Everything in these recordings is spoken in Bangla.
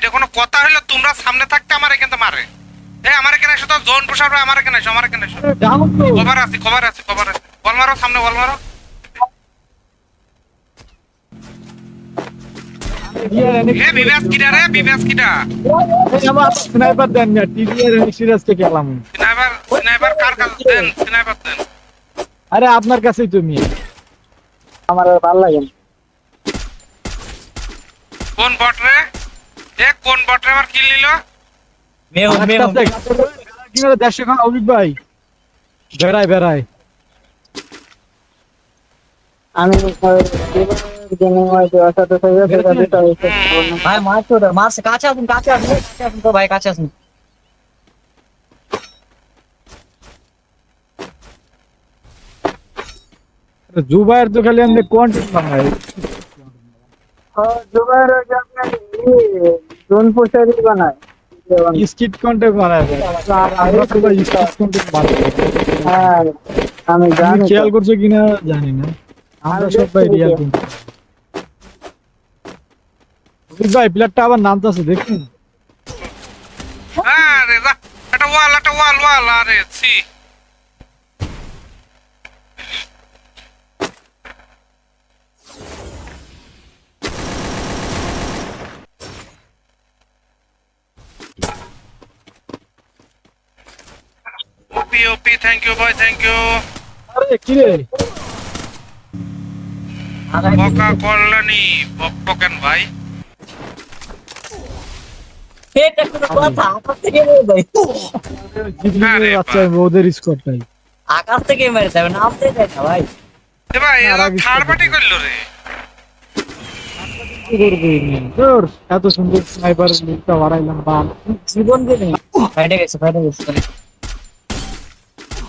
এটা কোনো কথা হইল তোমরা সামনে থাকতে আমার এখানে মারে। এ আমার এখানে এসো তো জোন পুষার আমার এখানে এসো আমার এখানে এসো কভার আছে কভার আছে কভার আছে। বল মারো সামনে বল মারো। এ বিবেস কিটা রে বিবেস কিটা আমার স্নাইপার দেন না সিরিয়াস থেকে এলাম স্নাইপার স্নাইপার কার কাছে? দেন স্নাইপার দেন। আরে আপনার কাছেই তো মিয়া আমার ভালো লাগে কোন বট রে? এ কোন বট রে আমার কিল নিল? মেহু মেহু কিনারে দেড়শো খান অভিক ভাই? বেড়ায় বেড়ায়। আমি গেমিং হয়তো অসাথে থেকে সেটা দিতে হয়েছে ভাই মারছো ওটা মারছে। কাছে আসুন কাছে আসুন কাছে আসুন তো ভাই কাছে আসুন। জুবাইয়ের তো খালি আমাদের কন্টেন্ট বানায়। দুবার যে জোন পোস্টারই বানায়। স্কিট কন্টেন্ট বানায় আমরা তো স্কিট কন্টেন্ট বানাই। হ্যাঁ আমি জানি খেয়াল করছ কিনা জানি না। আমরা আমি সব ভাই দেখছি। রিয়াল ভাই প্লেয়ারটা আবার নামতেছে দেখুন আরে যা একটা ওয়াল একটা ওয়াল ওয়াল আরে see OP OP thank you ভাই থ্যাংক ইউ আরে কি রে? বকা বকবকেন ভাই। এটা কোনো কথা? আকাশ থেকে মেরে দেয়। আরে বাচ্চা ওদের স্কোরটাই আকাশ থেকে মেরে দেবে নামতে দেয় না ভাই। ভাই এরা থার্ড পার্টি করল রে। কি করবে? তোর এত সুন্দর স্নাইপার বাল জীবন ফাইটে গেছে ফাইটে গেছে।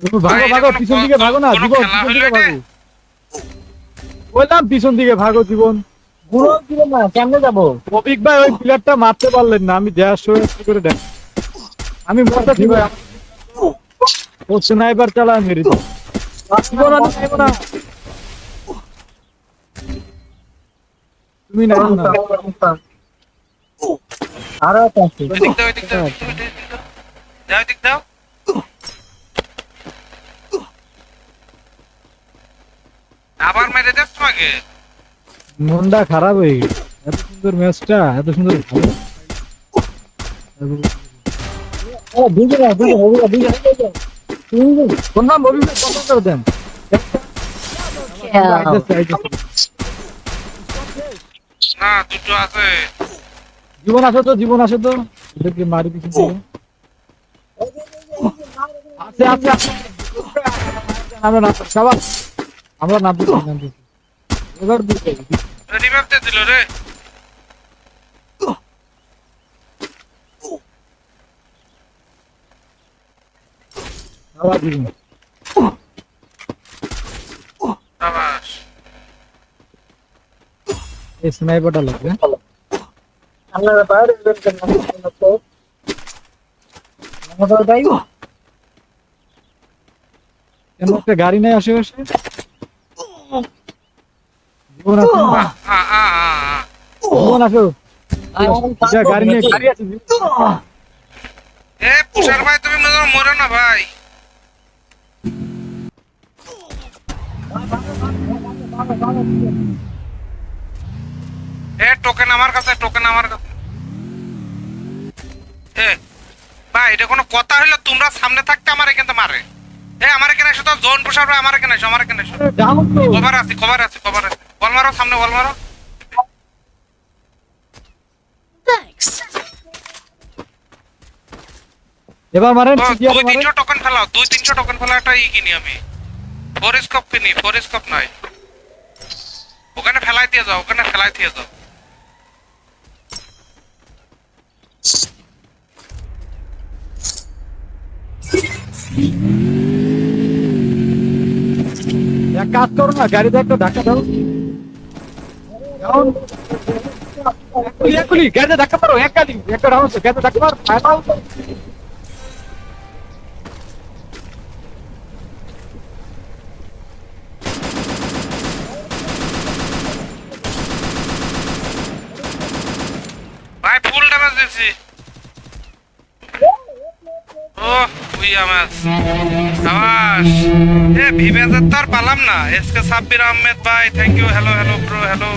ভাগো ভাগো পিছন দিকে ভাগো না জীবন পিছন দিকে ভাগো। বললাম পিছন দিকে ভাগো জীবন। দিলো না, কেমনে যাব? রফিক ভাই ওই প্লেয়ারটা মারতে পারলেন না আমি সময় কি করে দেখ আমি বলতেছি ভাই। ও স্নাইপার চালায় মেরে জীবন না। তুমি না না। আরও একটা আছে। এদিক দাও দাও, এদিক দাও যাও এদিক দাও আবার মেরে তোমাকে মনটা খারাপ হয়ে গেছে। এত সুন্দর ম্যাচটা এত সুন্দর ও। কোন নাম কত করে দেন। না দুটো আছে। জীবন আছে তো জীবন আছে তো। এদেরকে মারি পিছন আছে আছে আছে। আমরা নাম সবার আমরা নাম দিচ্ছি নাম দিচ্ছি এবার দিচ্ছি রিভাইভ দিয়ে দিল রে আবার দিবি সাবাস এই স্নাইপারটা লাগবে বেরোতেন না তো। আমাদের ভাই, কেন একটা গাড়ি নাই আশেপাশে জীবন আছে আ আ আ আ। জীবন আছে ভাই, আমাদের কাজ যা, গাড়ি নিয়ে করবে। গাড়ি আছে এ পুষার ভাই তুমি মরো না ভাই এ টোকেন আমার কাছে টোকেন আমার কাছে। এ ভাই এটা কোনো কথা হইল? তোমরা সামনে থাকতে আমার এখানে মারে। এ আমার এখানে এসো তো? জোন পুষার ভাই আমার এখানে এসো আমার এখানে এসো? কভার আছে কভার আছে কভার আছে। ওয়াল মারো সামনে ওয়াল মারো। এবার মারেন দুই তিনশো টোকেন ফেলাও দুই তিনশো টোকেন ফেলা একটা ই কিনি আমি। ফোরেস কাপ কিনি ফোরেস কাপ নাই। ওখানে ফেলাই দিয়ে যাও ওখানে ফেলাই দিয়ে যাও। এক কাজ করো না গাড়িটা একটু ধাক্কা দাও। এক্ষুনি, এক্ষুনি, গাড়িতে ধাক্কা মারো এক গাড়ি একটা রাউন্ড গাড়িতে ধাক্কা মারো ফায়ার দাও। ভাই ফুল ড্যামেজ দিছি ও আমার। আবাস এ ভিভেজের তো আর পালাম না। এসকে সাব্বির আহমেদ ভাই thank you hello hello bro hello